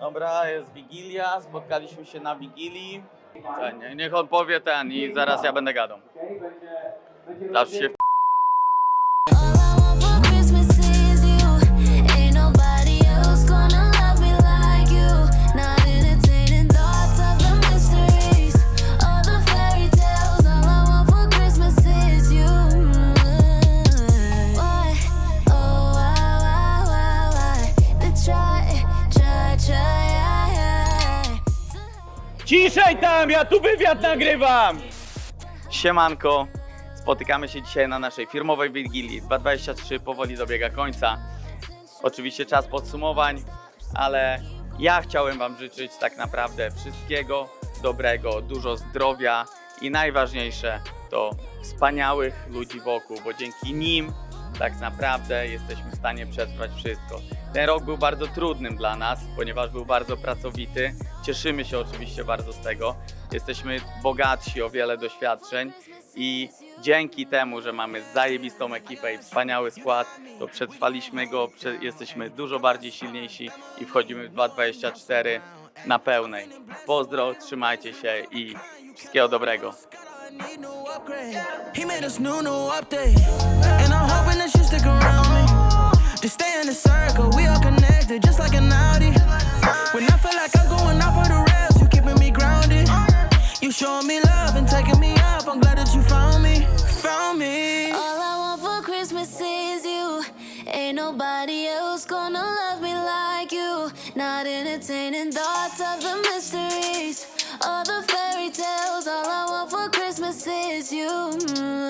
Dobra, jest Wigilia, spotkaliśmy się na Wigilii. Niech on powie ten i zaraz ja będę gadał. Dasz się Ciszej tam, ja tu wywiad nagrywam! Siemanko, spotykamy się dzisiaj na naszej firmowej Wigilii. 2023 powoli dobiega końca. Oczywiście czas podsumowań, ale ja chciałem Wam życzyć tak naprawdę wszystkiego dobrego, dużo zdrowia i najważniejsze to wspaniałych ludzi wokół, bo dzięki nim tak naprawdę jesteśmy w stanie przetrwać wszystko. Ten rok był bardzo trudnym dla nas, ponieważ był bardzo pracowity. Cieszymy się oczywiście bardzo z tego. Jesteśmy bogatsi o wiele doświadczeń i dzięki temu, że mamy zajebistą ekipę i wspaniały skład, to przetrwaliśmy go, jesteśmy dużo bardziej silniejsi i wchodzimy w 2024 na pełnej. Pozdro, trzymajcie się i wszystkiego dobrego. Need no upgrade. He made us new, new update. And I'm hoping that you stick around me. To stay in the circle, we all connected, just like an Audi. When I feel like I'm going off for the rails, you keeping me grounded. You showing me love and taking me up. I'm glad that you found me, found me. All I want for Christmas is you. Ain't nobody else gonna love me like you. Not entertaining thoughts of the mysteries, all the you. Mm -hmm.